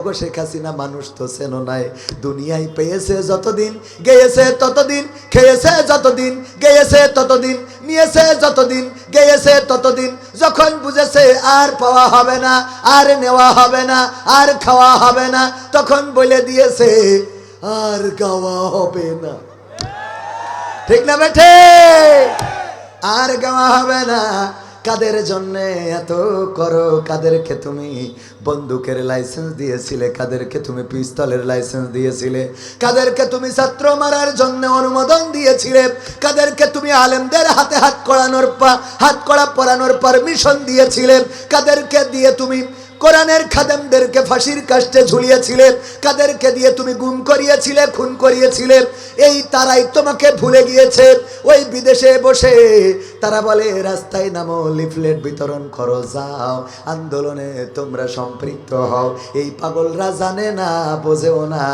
শেখ হাসিনা, মানুষ তো চেনো নাই। দুনিয়ায় পেয়েছে যতদিন, গেয়েছে ততদিন, খেয়েছে যতদিন, গেয়েছে ততদিন, নিয়েছে যতদিন, গেয়েছে ততদিন। যখন বুঝেছে আর পাওয়া হবে না, আর নেওয়া হবে না, আর খাওয়া হবে না, তখন বলে দিয়েছে, আর গাওয়া হবে না। ঠিক না বেঠে? আর গাওয়া হবে না কাদের জন্য এত করো? কাদেরকে তুমি বন্দুকের লাইসেন্স দিয়েছিলে? কাদেরকে তুমি পিস্তলের লাইসেন্স দিয়েছিলে? কাদেরকে তুমি ছাত্র মারার জন্য অনুমোদন দিয়েছিলে? কাদেরকে তুমি আলেমদের হাতে হাত করানোর পা হাত করা পরানোর পারমিশন দিয়েছিলে? কাদেরকে দিয়ে তুমি কোরআনের খাদেমদেরকে ফাঁসির কাষ্টে ঝুলিয়েছিলে কাদেরকে দিয়ে তুমি গুম করিয়েছিলে, খুন করিয়েছিলে, এই তারাই তোমাকে ভুলে গিয়েছে। ওই বিদেশে বসে তারা বলে, রাস্তায় নামো, লিফলেট বিতরণ করো, যাও, আন্দোলনে তোমরা সম্পৃক্ত হও। এই পাগলরা জানে না, বোঝেও না,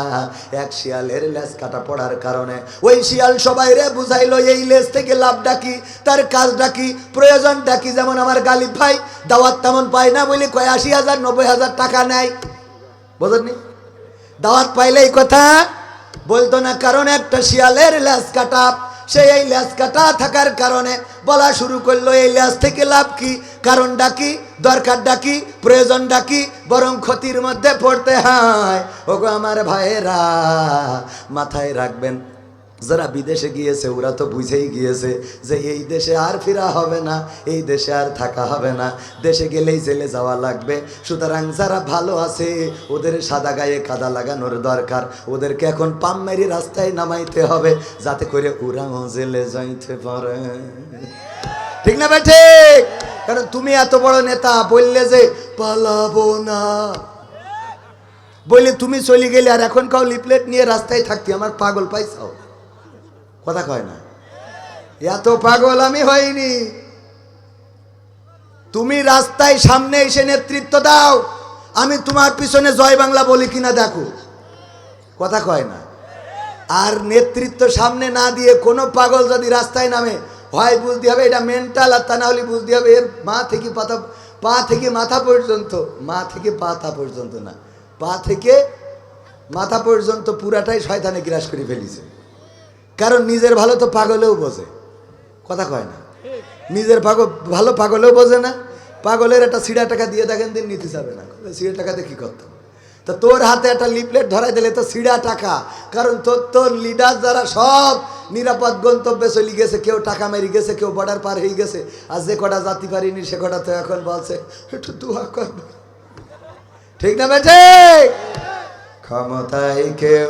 এক শিয়ালের লেজ কাটা পড়ার কারণে। ওই শিয়াল সবাই রে বুঝাইলো, এই লেজ থেকে লাভ ডাকি তার কাজ ডাকি প্রয়োজন ডাকি যেমন আমার গালিব ভাই, দাওয়াত তেমন পায় না বলে কয়, আশি হাজার নব্বই হাজার টাকা নেয়। বোঝেননি? দাওয়াত পাইলে এই কথা বলতো না, কারণ একটা শিয়ালের ল্যাস কাটা। সে এই ল্যাস কাটা থাকার কারণে বলা শুরু করল, এই ল্যাস থেকে লাভ কি? কারণ ডাকি দরকার ডাকি প্রয়োজন ডাকি বরং ক্ষতির মধ্যে পড়তে হয়। ওগো আমার ভাইয়েরা, মাথায় রাখবেন যারা বিদেশে গিয়েছে, ওরা তো বুঝেই গিয়েছে যে এই দেশে আর ফেরা হবে না, এই দেশে আর থাকা হবে না। দেশে গেলেই জেলে যাওয়া লাগবে। সুতরাং যারা ভালো আছে, ওদের সাদা গায়ে কাদা লাগানোর দরকার। ওদেরকে এখন পাম মেরি রাস্তায় নামাইতে হবে, যাতে করে ওরাও জেলে যাইতে পারে। ঠিক না ভাই, ঠিক? কারণ তুমি এত বড় নেতা, বললে যে পালাবো না। বললে তুমি চলে গেলে আর এখন কাউ লিপলেট নিয়ে রাস্তায় থাকতি, আমার পাগল পাইছাও? কথা কয় না। এত পাগল আমি হইনি। তুমি রাস্তায় সামনে এসে নেতৃত্ব দাও। আমি তোমার পিছনে জয় বাংলা বলি কিনা দেখো। কথা কয় না। আর নেতৃত্ব সামনে না দিয়ে কোনো পাগল যদি রাস্তায় নামে, হয় বুঝতে হবে এটা মেন্টাল আর তা না হলে বুঝতে হবে এর মা থেকে পাতা, পা থেকে মাথা পর্যন্ত, মা থেকে পাতা পর্যন্ত না। পা থেকে মাথা পর্যন্ত পুরাটাই শয়তানে গ্রাস করে ফেলিছে। কারণ নিজের ভালো তো পাগলেও বোঝে। কথা কয় না। নিজের পাগল ভালো পাগলেও বোঝে না। পাগলের একটা সিড়া টাকা দিয়ে দেখেন দিন নিতে যাবে না। সিড়া টাকাতে কি করতাম তা তোর হাতে একটা লিফলেট ধরাই দিলে তো সিড়া টাকা। কারণ তোর তোর লিডার যারা সব নিরাপদ গন্তব্যে চলে গেছে, কেউ টাকা মেরে গেছে, কেউ বর্ডার পার হয়ে গেছে, আর যে কটা জাতি পারিনি, সে কটা তো এখন বলছে, একটু দুয়া কর। ঠিক না বেঠে? ক্ষমতায় কেউ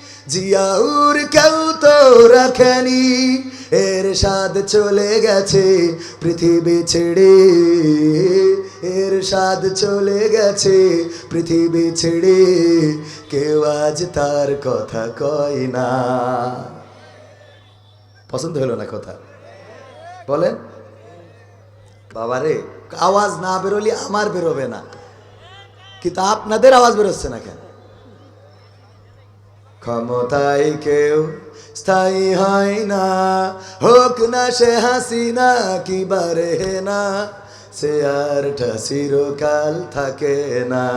জিয়াউর কেউ তো রাখেনি। এর স্বাদ চলে গেছে পৃথিবী ছেড়ে। এর স্বাদ চলে গেছে পৃথিবী ছেড়ে। কেউ আজ তার কথা কয় না। পছন্দ হলো না কথা? বলেন। বাবারে, আওয়াজ না বেরোলে আমার বেরোবে না। কিন্তু আপনাদের আওয়াজ বেরোচ্ছে না কেন? ক্ষমতায় কেউ স্থায়ী হয় না। হোক না সে হাসিনা, কি বারে না, সে আর চিরকাল থাকে না।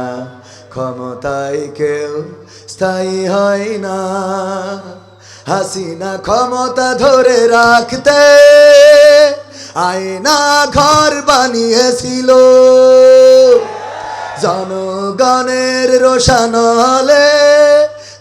ক্ষমতায় কেউ স্থায়ী হয় না। হাসিনা ক্ষমতা ধরে রাখতে আয়না ঘর বানিয়েছিল। জনগণের রোশানলে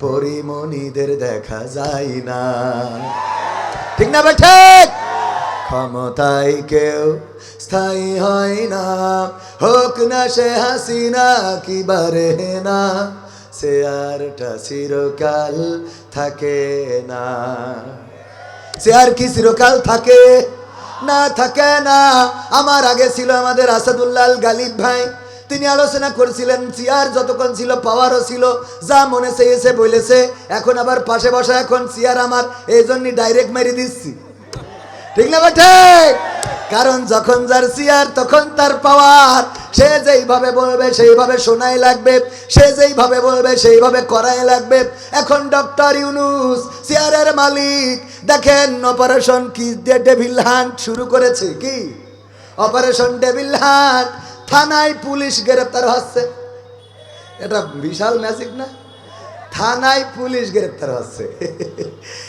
পরিমণিদের দেখা যায় না। ঠিক না ভাই, ঠিক? ক্ষমতায় কেউ স্থায়ী হয় না। হোক না সে হাসিনা কি বারে না, সে আরটা চিরকাল থাকে না। সে আর কি চিরকাল থাকে? না থাকে না। আমার আগে ছিল আমাদের আসাদুল্লাহ আল গালিব ভাই। তিনি আলোচনা করছিলেন চেয়ার যতক্ষণ ছিল, পাওয়ারও ছিল, যা মনে চেয়েছে বলেছে, এখন আবার পাশে বসা এখন চেয়ার আমার, এই জন্যই ডাইরেক্ট মেরে দিচ্ছি। ঠিক না ঠিক? কারণ যখন যার চেয়ার তখন তার পাওয়ার। সে যেইভাবে বলবে, সেইভাবে শোনাই লাগবে। সে যেইভাবে বলবে, সেইভাবে করাই লাগবে। এখন ডক্টর ইউনুস চেয়ারের মালিক, দেখেন অপারেশন কি দিয়ে ডেভিল হান্ট শুরু করেছে কি? অপারেশন ডেভিল হান্ট থানায় পুলিশ গ্রেপ্তার হচ্ছে। এটা বিশাল ম্যাজিক না? থানায় পুলিশ গ্রেপ্তার হচ্ছে।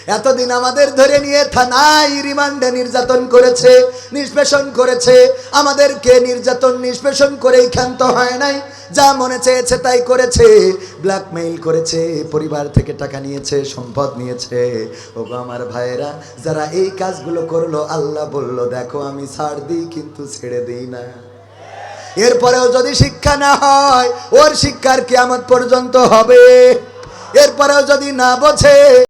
এতদিন আমাদের ধরে নিয়ে থানায় রিমান্ডে নির্যাতন করেছে, নিষ্পেষণ করেছে। আমাদেরকে নির্যাতন, নিষ্পেষণ করেই ক্ষান্ত হয় নাই। যা মনে চেয়েছে তাই করেছে। ব্ল্যাকমেইল করেছে, পরিবার থেকে টাকা নিয়েছে, সম্পদ নিয়েছে। ওগো আমার ভাইয়েরা, যারা এই কাজগুলো করল, আল্লাহ বলল, দেখো আমি ছাড় দিই, কিন্তু ছেড়ে দিই না। এরপরেও যদি শিক্ষা না হয় ওর শিক্ষার কেয়ামত পর্যন্ত হবে। এরপরেও যদি না বোঝে